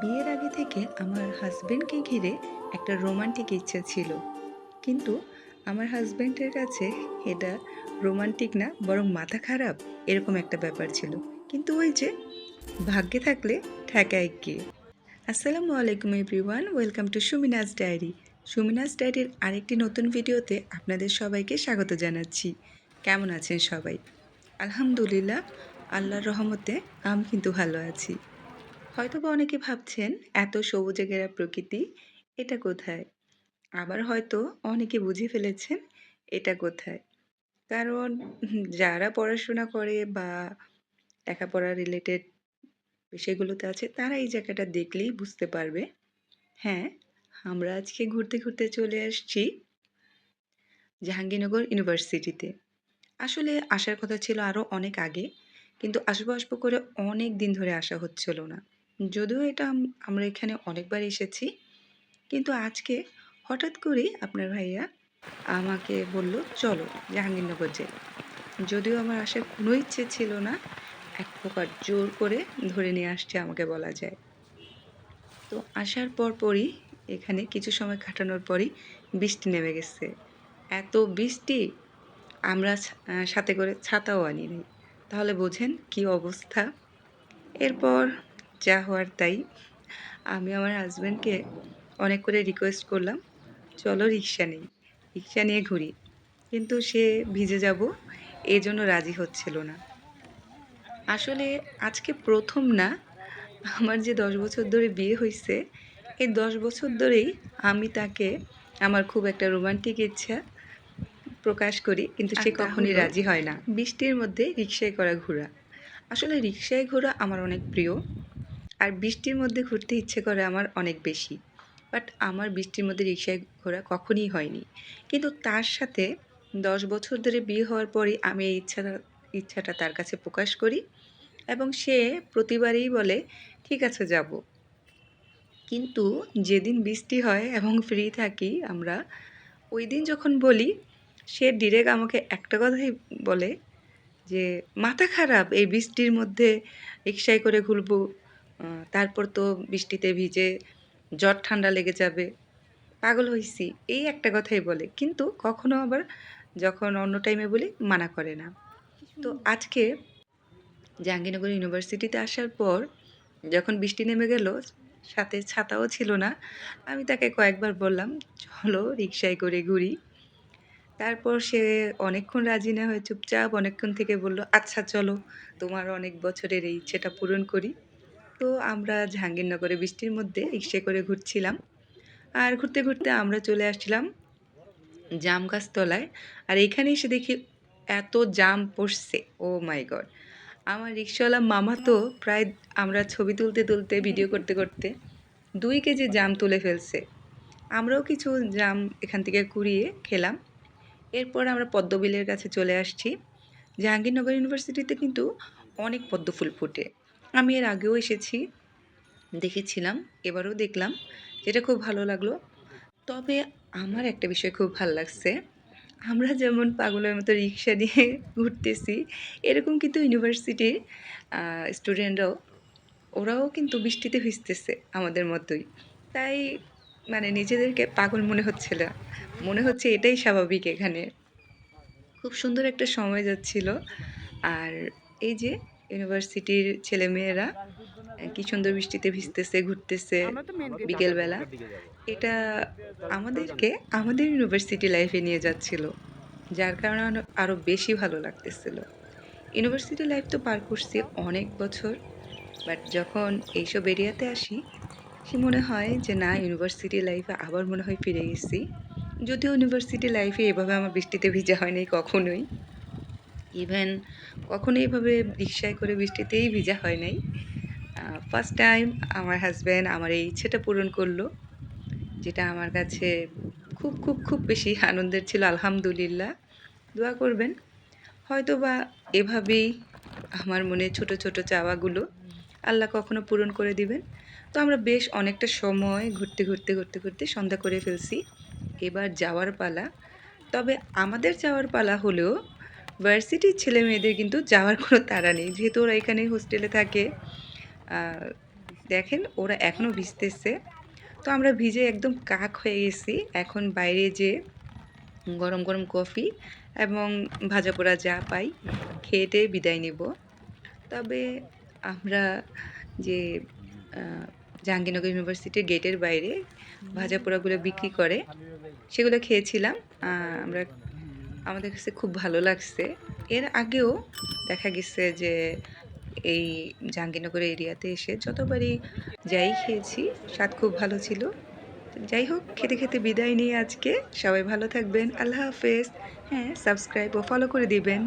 বিয়ের আগে থেকে আমার হাজব্যান্ডকে ঘিরে একটা রোমান্টিক ইচ্ছা ছিল। কিন্তু আমার হাজব্যান্ডের কাছে এটা রোমান্টিক না, বরং মাথা খারাপ এরকম একটা ব্যাপার ছিল। কিন্তু ওই যে ভাগ্যে থাকলে ঠেকায় কে আসসালামু আলাইকুম everyone welcome to Suminaz diary Suminaz ডায়েরির আরেকটি নতুন ভিডিওতে আপনাদের সবাইকে স্বাগত জানাচ্ছি। কেমন আছেন সবাই? আলহামদুলিল্লাহ, আল্লাহর রহমতে আমি কিন্তু ভালো আছি। হয়তোবা অনেকে ভাবছেন, এত সবুজে ঘেরা প্রকৃতি, এটা কোথায়? আবার হয়তো অনেকে বুঝে ফেলেছেন, এটা কোথায়? কারণ যারা পড়াশোনা করে বা লেখাপড়া রিলেটেড বিষয়গুলোতে আছে, তারা এই জায়গাটা দেখলেই বুঝতে পারবে। হ্যাঁ আমরা আজকে ঘুরতে ঘুরতে চলে আসছি জাহাঙ্গীরনগর ইউনিভার্সিটিতে। আসলে আসার কথা ছিল আরও অনেক আগে, কিন্তু আসব আসব করে অনেক দিন ধরে আসা হচ্ছিল না। যদিও এটা আমরা এখানে অনেকবার এসেছি, কিন্তু আজকে হঠাৎ করেই আপনার ভাইয়া আমাকে বলল, চলো জাহাঙ্গীরনগর যাই। যদিও আমার আসার কোনো ইচ্ছে ছিল না, এক প্রকার জোর করে ধরে নিয়ে আসছে আমাকে বলা যায়। তো আসার পর পরই এখানে কিছু সময় কাটানোর পরই বৃষ্টি নেমে গেছে। এত বৃষ্টি! আমরা সাথে করে ছাতাও আনি নাই তাহলে বোঝেন কি অবস্থা? এরপর যা হওয়ার তাই। আমি আমার হাজব্যান্ডকে অনেক করে রিকোয়েস্ট করলাম চলো রিক্সা নেই রিক্সা নিয়ে ঘুরি। কিন্তু সে ভিজে যাব এই জন্য রাজি হচ্ছিল না। আসলে আজকে প্রথম না আমার যে দশ বছর ধরে বিয়ে হয়েছে এই দশ বছর ধরেই আমি তাকে আমার খুব একটা রোমান্টিক ইচ্ছা প্রকাশ করি কিন্তু সে কখনই রাজি হয় না। বৃষ্টির মধ্যে রিক্সায় করা ঘোরা। আসলে রিক্সায় ঘোরা আমার অনেক প্রিয়। আর বৃষ্টির মধ্যে ঘুরতে ইচ্ছে করে আমার অনেক বেশি। বাট আমার বৃষ্টির মধ্যে রিক্সায় ঘোরা কখনই হয়নি। কিন্তু তার সাথে দশ বছর ধরে বিয়ে হওয়ার পরই আমি এই ইচ্ছাটা ইচ্ছাটা তার কাছে প্রকাশ করি এবং সে প্রতিবারেই বলে, ঠিক আছে, যাব। কিন্তু যেদিন বৃষ্টি হয় এবং ফ্রি থাকি আমরা, ওই দিন যখন বলি, সে ডিরেক্ট আমাকে একটা কথাই বলে যে, মাথা খারাপ, এই বৃষ্টির মধ্যে রিক্সায় করে ঘুরবো। তারপর তো বৃষ্টিতে ভিজে জ্বর ঠান্ডা লেগে যাবে। পাগল হইছি, এই একটা কথাই বলে। কিন্তু কখনো আবার যখন অন্য টাইমে বলি, মানা করে না। তো আজকে জাহাঙ্গীরনগর ইউনিভার্সিটিতে আসার পর যখন বৃষ্টি নেমে গেল, সাথে ছাতাও ছিল না, আমি তাকে কয়েকবার বললাম, চলো রিক্সায় করে ঘুরি। তারপর সে অনেকক্ষণ রাজি না হয়ে চুপচাপ অনেকক্ষণ থেকে বলল আচ্ছা চলো, তোমার অনেক বছরের এই ইচ্ছেটা পূরণ করি। তো আমরা জাহাঙ্গীরনগরে বৃষ্টির মধ্যে রিক্সায় করে ঘুরছিলাম। আর ঘুরতে ঘুরতে আমরা চলে আসছিলাম জাম গাছ তলায় আর এখানে এসে দেখি এত জাম পড়ছে, ও মাই গড। আমার রিক্সাওয়ালা মামা তো প্রায় আমরা ছবি তুলতে তুলতে, ভিডিও করতে করতে দুই কেজি জাম তুলে ফেলছে। আমরাও কিছু জাম এখান থেকে কুড়িয়ে খেলাম। এরপর আমরা পদ্মবিলের কাছে চলে আসছি। জাহাঙ্গীরনগর ইউনিভার্সিটিতে কিন্তু অনেক পদ্ম ফুল ফোটে। আমি এর আগেও এসেছি, দেখেছিলাম, এবারও দেখলাম, যেটা খুব ভালো লাগল। তবে আমার একটা বিষয় খুব ভালো লাগছে। আমরা যেমন পাগলের মতো রিক্সা নিয়ে ঘুরতেছি, এরকম কিন্তু ইউনিভার্সিটির স্টুডেন্টরাও ওরাও কিন্তু বৃষ্টিতে ভিজতেছে আমাদের মতোই। তাই মানে নিজেদেরকে পাগল মনে হচ্ছে না। মনে হচ্ছে এটাই স্বাভাবিক এখানে। খুব সুন্দর একটা সময় যাচ্ছিল। আর এই যে ইউনিভার্সিটির ছেলেমেয়েরা কি সুন্দর বৃষ্টিতে ভিজতেছে, ঘুরতেছে বিকেলবেলা। এটা আমাদেরকে, আমাদের ইউনিভার্সিটি লাইফে নিয়ে যাচ্ছিল, যার কারণে আরো- আরও বেশি ভালো লাগতেছিল। ইউনিভার্সিটি লাইফ তো পার করছি অনেক বছর, বাট যখন এইসব এরিয়াতে আসি, সে মনে হয় যে না, ইউনিভার্সিটি লাইফে আবার মনে হয় ফিরে গেছি। যদিও ইউনিভার্সিটি লাইফে এভাবে আমার বৃষ্টিতে ভিজা হয়নি কখনোই। ইভেন কখনো এইভাবে রিক্সায় করে বৃষ্টিতেই ভিজা হয় নাই। ফার্স্ট টাইম আমার হাজব্যান্ড আমার এই ইচ্ছেটা পূরণ করল, যেটা আমার কাছে খুব খুব খুব বেশি আনন্দের ছিল, আলহামদুলিল্লাহ। দোয়া করবেন। হয়তো বা এভাবেই আমার মনে ছোট ছোট চাওয়াগুলো আল্লাহ কখনো পূরণ করে দিবেন। তো আমরা বেশ অনেকটা সময় ঘুরতে ঘুরতে ঘুরতে ঘুরতে সন্ধ্যা করে ফেলছি। এবার যাওয়ার পালা। তবে আমাদের যাওয়ার পালা হলেও ভার্সিটির ছেলে মেয়েদের কিন্তু যাওয়ার কোনো তাড়া নেই। যেহেতু ওরা এখানে হোস্টেলে থাকে দেখেন ওরা এখনও ভিজতেছে। তো আমরা ভিজে একদম কাক হয়ে গেছি। এখন বাইরে যে গরম গরম কফি এবং ভাজা পোড়া যা পাই খেয়ে বিদায় নেব। তবে আমরা যে জাহাঙ্গীরনগর ইউনিভার্সিটির গেটের বাইরে ভাজা পোড়াগুলো বিক্রি করে সেগুলো খেয়েছিলাম। আমরা আমাদের কাছে খুব ভালো লাগছে। এর আগেও দেখা গেছে যে এই জাহাঙ্গীরনগর এরিয়াতে এসে যতবারই যাই খেয়েছি, স্বাদ খুব ভালো ছিল। যাই হোক, খেতে খেতে বিদায় নিয়ে আজকে। সবাই ভালো থাকবেন। আল্লাহ হাফেজ। হ্যাঁ সাবস্ক্রাইব ও ফলো করে দিবেন।